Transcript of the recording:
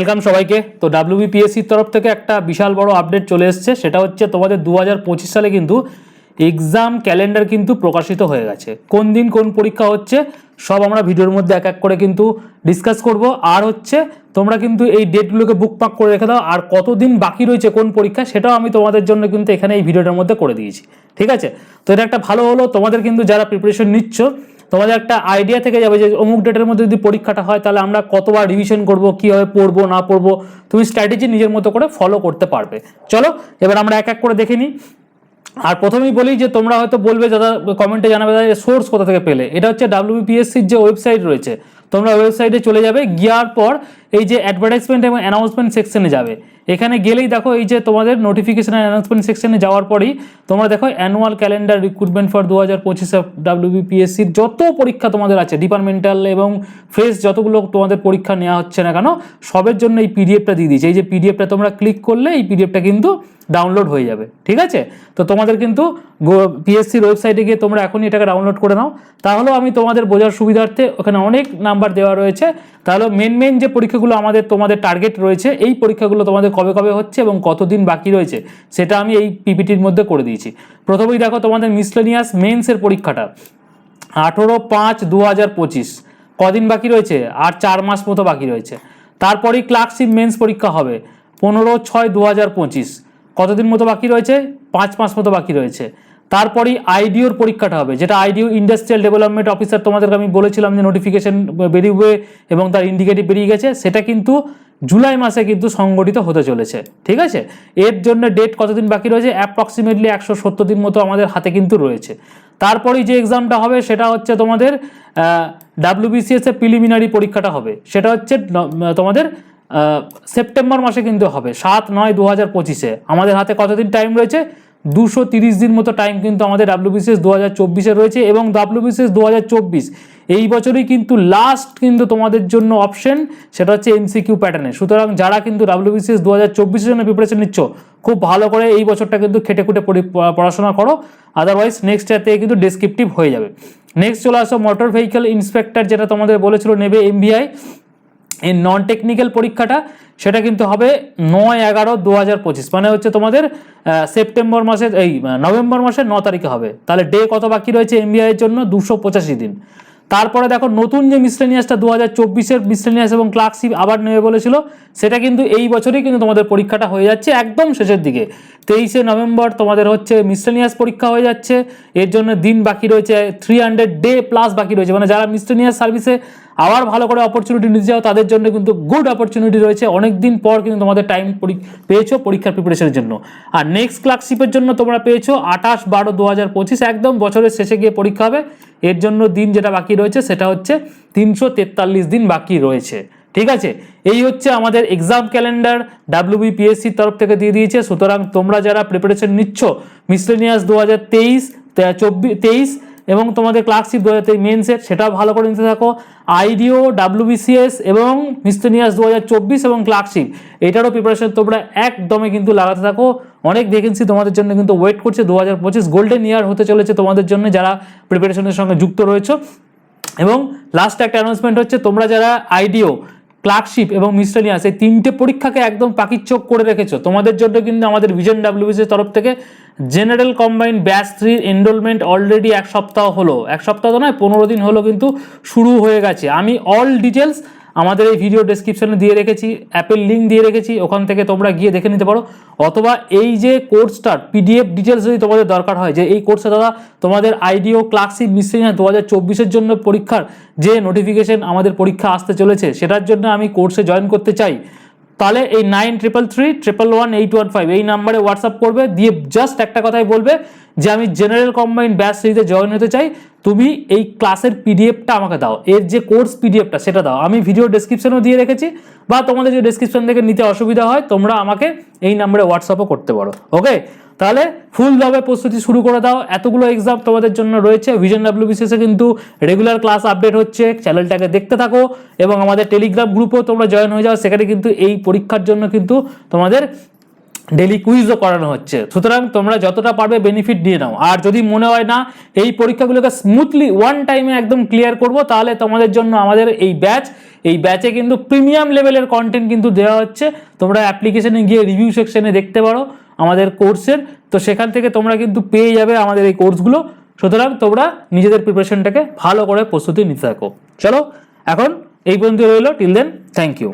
Welcome সবাইকে। তো ডাব্লিউবিপিএসসির তরফ থেকে একটা বিশাল বড় আপডেট চলে এসেছে। সেটা হচ্ছে তোমাদের দু হাজার পঁচিশ সালে কিন্তু এক্সাম ক্যালেন্ডার কিন্তু প্রকাশিত হয়ে গেছে। কোন দিন কোন পরীক্ষা হচ্ছে, সব আমরা ভিডিওর মধ্যে এক এক করে কিন্তু ডিসকাস করব। আর হচ্ছে, তোমরা কিন্তু এই ডেটগুলোকে বুকমার্ক করে রেখে দাও। আর কতদিন বাকি রয়েছে কোন পরীক্ষা, সেটাও আমি তোমাদের জন্য কিন্তু এখানে এই ভিডিওটার মধ্যে করে দিয়েছি। ঠিক আছে? তো এটা একটা ভালো হলো। তোমাদের কিন্তু যারা প্রিপারেশন নিচ্ছ তোমাদের একটা আইডিয়া থেকে যাবে যে অমুক ডেটের মধ্যে যদি পরীক্ষাটা হয়, তাহলে আমরা কতবার রিভিশন করব, কীভাবে পড়ব, না পড়ব, তুমি স্ট্র্যাটেজি নিজের মতো করে ফলো করতে পারবে। চলো, এবার আমরা এক এক করে দেখে নিই। আর প্রথমেই বলি যে তোমরা হয়তো বলবে, দাদা কমেন্টে জানাবে দাদা সোর্স কোথা থেকে পেলে? এটা হচ্ছে ডাব্লিউবিপিএসসির যে ওয়েবসাইট রয়েছে। তোমরা ওয়েবসাইটে চলে যাবে, গিয়ার পর এই যে অ্যাডভার্টাইজমেন্ট এবং অ্যানাউন্সমেন্ট সেকশনে যাবে। এখানে গেলেই দেখো এই যে তোমাদের নোটিফিকেশন অ্যানাউন্সমেন্ট সেকশনে যাওয়ার পরেই তোমরা দেখো অ্যানুয়াল ক্যালেন্ডার রিক্রুটমেন্ট ফর দু হাজার পঁচিশে ডাব্লিউবিপিএসসির যত পরীক্ষা তোমাদের আছে ডিপার্টমেন্টাল এবং ফ্রেশ যতগুলো তোমাদের পরীক্ষা নেওয়া হচ্ছে না কেন, সবের জন্য এই পিডিএফটা দিয়ে দিয়েছে। এই যে পিডিএফটা তোমরা ক্লিক করলে এই পিডিএফটা কিন্তু ডাউনলোড হয়ে যাবে, ঠিক আছে? তো তোমাদের কিন্তু পিএসসির ওয়েবসাইটে গিয়ে তোমরা এখনই এটাকে ডাউনলোড করে নাও। তাহলেও আমি তোমাদের বোঝার সুবিধার্থে ওখানে অনেক নাম্বার দেওয়া রয়েছে। তাহলে মেন মেন যে পরীক্ষাগুলো আমাদের, তোমাদের টার্গেট রয়েছে, এই পরীক্ষাগুলো তোমাদের কবে কবে হচ্ছে এবং কতদিন বাকি রয়েছে, সেটা আমি এই পিপিটির মধ্যে করে দিয়েছি। প্রথমেই দেখো তোমাদের মিসলেনিয়াস মেন্সের পরীক্ষাটা। আঠেরো পাঁচ দু হাজার পঁচিশ। কদিন বাকি রয়েছে? আর চার মাস মতো বাকি রয়েছে। তারপরেই ক্লার্কশিপ মেন্স পরীক্ষা হবে। পনেরো ছয় দু হাজার পঁচিশ। কতদিন মতো বাকি রয়েছে? পাঁচ মাস মতো বাকি রয়েছে। তারপরেই আইডিওর পরীক্ষাটা হবে, যেটা আইডিও ইন্ডাস্ট্রিয়াল ডেভেলপমেন্ট অফিসার তোমাদেরকে আমি বলেছিলাম যে নোটিফিকেশন বেরিয়ে এবং তার ইন্ডিকেটিভ বেরিয়ে গেছে, সেটা কিন্তু জুলাই মাসে কিন্তু সংগঠিত হতে চলেছে, ঠিক আছে? এর জন্য ডেট কতদিন বাকি রয়েছে? অ্যাপ্রক্সিমেটলি একশো সত্তর দিন মতো আমাদের হাতে কিন্তু রয়েছে। তারপরেই যে এক্সামটা হবে, সেটা হচ্ছে তোমাদের ডাব্লিউবিসিএস এর প্রিলিমিনারি পরীক্ষাটা হবে। সেটা হচ্ছে তোমাদের সেপ্টেম্বর মাসে কিন্তু হবে, সাত নয় দু হাজার পঁচিশে। আমাদের হাতে কতদিন টাইম রয়েছে? দুশো তিরিশ দিন মতো টাইম কিন্তু আমাদের ডাব্লিউবিসিএস দু হাজার চব্বিশে রয়েছে এবং ডাব্লিউবিসিএস দু হাজার চব্বিশ এই বছরই কিন্তু লাস্ট কিন্তু তোমাদের জন্য অপশন সেটা হচ্ছে এমসিকিউ প্যাটার্নে সুতরাং যারা কিন্তু ডাব্লিউবিসিএস দু হাজার চব্বিশের জন্য প্রিপারেশন নিচ্ছ, খুব ভালো করে এই বছরটা কিন্তু খেটে খুঁটে পড়ি- পড়াশোনা করো আদারওয়াইজ নেক্সট ইয়ার থেকে কিন্তু ডেসক্রিপটিভ হয়ে যাবে। নেক্সট চলে আসো মোটর ভেহিকেল ইন্সপেক্টর যেটা তোমাদের বলেছিল, নেবে এমবিআই এই নন টেকনিক্যাল পরীক্ষাটা, সেটা কিন্তু হবে নয় এগারো দু হাজার পঁচিশ মানে হচ্ছে তোমাদের সেপ্টেম্বর মাসের, এই নভেম্বর মাসের ন তারিখে হবে। তাহলে ডে কত বাকি রয়েছে এমবিআই এর জন্য? দুশো পঁচাশি দিন। তারপরে দেখো, নতুন যে মিসলেনিয়াসটা দু হাজার চব্বিশের মিসলেনিয়াস এবং ক্লার্কশিপ আবার নেবে বলেছিল, সেটা কিন্তু এই বছরই কিন্তু তোমাদের পরীক্ষাটা হয়ে যাচ্ছে একদম শেষের দিকে। তেইশে নভেম্বর তোমাদের হচ্ছে মিসলেনিয়াস পরীক্ষা হয়ে যাচ্ছে। এর জন্য দিন বাকি রয়েছে থ্রি হান্ড্রেড ডে প্লাস বাকি রয়েছে। মানে যারা মিসলেনিয়াস সার্ভিসে আবার ভালো করে অপরচুনিটি নিতে যাও তাদের জন্য কিন্তু গুড অপরচুনিটি রয়েছে। অনেক দিন পর কিন্তু তোমাদের টাইম পেয়েছ পরীক্ষার প্রিপারেশনের জন্য। আর নেক্সট ক্লার্কশিপের জন্য তোমরা পেয়েছ আঠাশ বারো দু হাজার পঁচিশ। একদম বছরের শেষে গিয়ে পরীক্ষা হবে। এর জন্য দিন যেটা বাকি রয়েছে, সেটা হচ্ছে তিনশো তেতাল্লিশ দিন বাকি রয়েছে। ঠিক আছে? এই হচ্ছে আমাদের এক্সাম ক্যালেন্ডার ডাব্লিউবিপিএসসির তরফ থেকে দিয়ে দিয়েছে। সুতরাং তোমরা যারা প্রিপারেশন নিচ্ছ মিসলেনিয়াস দু হাজার তেইশ চব্বিশ তেইশ এবং তোমাদের ক্লার্কশিপ দু হাজার মেন্সের সেটাও ভালো করে নিতে থাকো। আইডিও ডাব্লিউবিসিএস এবং মিস্টেনিয়াস দু হাজার চব্বিশ এবং ক্লার্কশিপ এটারও প্রিপারেশন তোমরা একদমে কিন্তু লাগাতে থাকো। অনেক ভ্যাকেন্সি তোমাদের জন্য কিন্তু ওয়েট করছে। দু হাজার পঁচিশ গোল্ডেন ইয়ার হতে চলেছে তোমাদের জন্য যারা প্রিপারেশনের সঙ্গে যুক্ত রয়েছে। এবং লাস্ট একটা অ্যানাউন্সমেন্ট হচ্ছে, তোমরা যারা আইডিও ক্লার্কশিপ এবং মিস্টেলিয়াস এই তিনটে পরীক্ষাকে একদম পাকির চোখ করে রেখেছো। তোমাদের জন্য কিন্তু আমাদের ভিজন ডাব্লিউবিসির তরফ থেকে জেনারেল কম্বাইন ব্যাচ থ্রির এনরোলমেন্ট অলরেডি এক সপ্তাহ হলো। এক সপ্তাহ তো নয়, পনেরো দিন হলো কিন্তু শুরু হয়ে গেছে। আমি অল ডিটেলস আমাদের এই ভিডিও ডেসক্রিপশনে দিয়ে রেখেছি অ্যাপের লিঙ্ক দিয়ে রেখেছি, ওখান থেকে তোমরা গিয়ে দেখে নিতে পারো। অথবা এই যে কোর্সটার পিডিএফ ডিটেলস যদি তোমাদের দরকার হয়, যে এই কোর্সে দাদা তোমাদের আইডিও ক্লাসি মিসলিনিয়া দু হাজার চব্বিশের জন্য পরীক্ষার, যে নোটিফিকেশন আমাদের পরীক্ষা আসতে চলেছে, সেটার জন্য আমি কোর্সে জয়েন করতে চাই। তাহলে এই nine triple three triple one eight one five এই নাম্বারে হোয়াটসঅ্যাপ করবে, দিয়ে জাস্ট একটা কথাই বলবে যে, আমি জেনারেল কম্বাইন্ড ব্যাচ সিরিজে জয়েন হতে চাই, তুমি এই ক্লাসের পিডিএফটা আমাকে দাও। এর যে কোর্স পিডিএফটা সেটা দাও। আমি ভিডিও ডিসক্রিপশনও দিয়ে রেখেছি, বা তোমাদের যে ডিসক্রিপশন থেকে নিতে অসুবিধা হয়, তোমরা আমাকে এই নাম্বারে হোয়াটসঅ্যাপও করতে পারো। ওকে তাহলে ফুলভাবে প্রস্তুতি শুরু করে দাও। এতগুলো এক্সাম তোমাদের জন্য রয়েছে। ভিজন ভিশন ডাব্লিউবিসিএসে কিন্তু রেগুলার ক্লাস আপডেট হচ্ছে। চ্যানেলটাকে দেখতে থাকো এবং আমাদের টেলিগ্রাম গ্রুপও তোমরা জয়েন হয়ে যাও। সেখানে কিন্তু এই পরীক্ষার জন্য কিন্তু তোমাদের ডেলি কুইজও করানো হচ্ছে। সুতরাং তোমরা যতটা পারবে বেনিফিট নিয়ে নাও। আর যদি মনে হয় না, এই পরীক্ষাগুলোকে স্মুথলি ওয়ান টাইমে একদম ক্লিয়ার করব, তাহলে তোমাদের জন্য আমাদের এই ব্যাচ এই ব্যাচে কিন্তু প্রিমিয়াম লেভেলের কন্টেন্ট কিন্তু দেওয়া হচ্ছে। তোমরা অ্যাপ্লিকেশনে গিয়ে রিভিউ সেকশনে দেখতে পারো। আমাদের কোর্সের তো সেখান থেকে তোমরা কিন্তু পেয়ে যাবে আমাদের এই কোর্সগুলো সুতরাং তোমরা নিজেদের প্রিপারেশনটাকে ভালো করে প্রস্তুতি নিতে থাকো। চলো, এখন এই পর্যন্ত রইল। Till then thank you